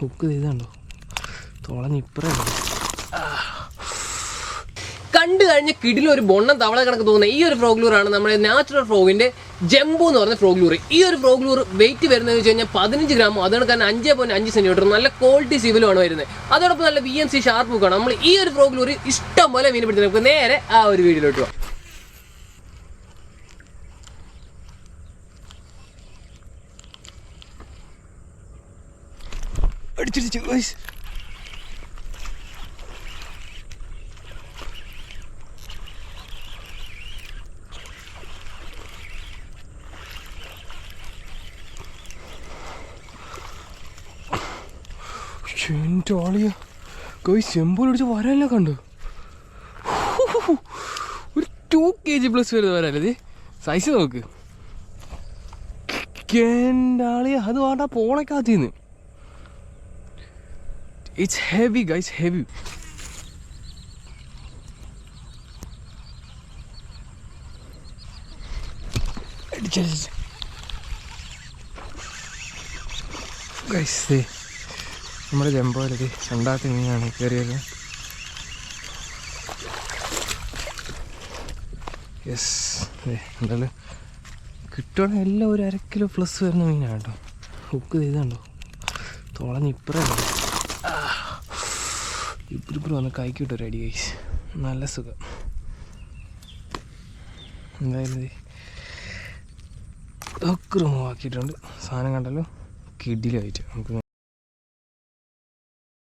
Hook ചെയ്തുണ്ടോ തുളഞ്ഞിപ്പറേ കണ്ടു കഴിഞ്ഞ കിടിൽ ഒരു ബൊണ്ണം തവള കണക്ക് തോന്നുന്ന ഈ ഒരു ഫ്രോഗ്ലൂറാണ് നമ്മുടെ നാച്ചുറൽ ഫ്രോഗിന്റെ ജംബു എന്ന് പറഞ്ഞ ഫ്രോഗ്ലൂർ ഈ ഒരു ഫ്രോഗ്ലൂർ വെയിറ്റ് വരുന്നത് വെച്ച് കഴിഞ്ഞാൽ പതിനഞ്ച് ഗ്രാമോ അതുകൊണ്ട് കാരണം അഞ്ച് പോയിന്റ് അഞ്ച് സെന്റിമീറ്റർ നല്ല ക്വാളിറ്റി സിവിലുമാണ് വരുന്നത്. അതോടൊപ്പം നല്ല വി എം സി ഷാർപ്പ് ബുക്കാണ് നമ്മൾ ഈ ഒരു ഫ്രോഗ്ലൂർ ഇഷ്ടം പോലെ മീൻ പിടിച്ച് നമുക്ക് നേരെ ആ ഒരു വീഡിയോയിലോട്ട് പോകാം. അടിച്ചിടിച്ചു എന്റെ ആളിയ. ഗൈസ് ചെമ്പോൽ അടിച്ച് വരാനല്ല കണ്ടു ഒരു ടു കെ ജി പ്ലസ് വരുന്ന വരാല്ലേ സൈസ് നോക്ക്. എന്റെ ആളിയ. അത് വേണ്ട പോണക്കാത്തിന്ന് it's heavy just heavy see നമ്മുടെ ജമ്പോലത് രണ്ടാമത്തെ മീനാണ് കയറിയത്. യെസ് എന്തായാലും കിട്ടുവാണെങ്കിൽ എല്ലാം ഒരു അര കിലോ പ്ലസ് വരുന്ന മീനാണ് കേട്ടോ. ഹുക്ക് ചെയ്തുണ്ടോ തുളഞ്ഞിപ്പറേ ഇപ്പുറിപ്പുറം വന്ന് കൈക്കിട്ട് ഒരു അടി കഴിച്ച് നല്ല സുഖം. എന്തായാലും ഒക്കെ റിമൂവ് ആക്കിയിട്ടുണ്ട്. സാധനം കണ്ടല്ലോ? കിഡിലായിട്ട് നമുക്ക്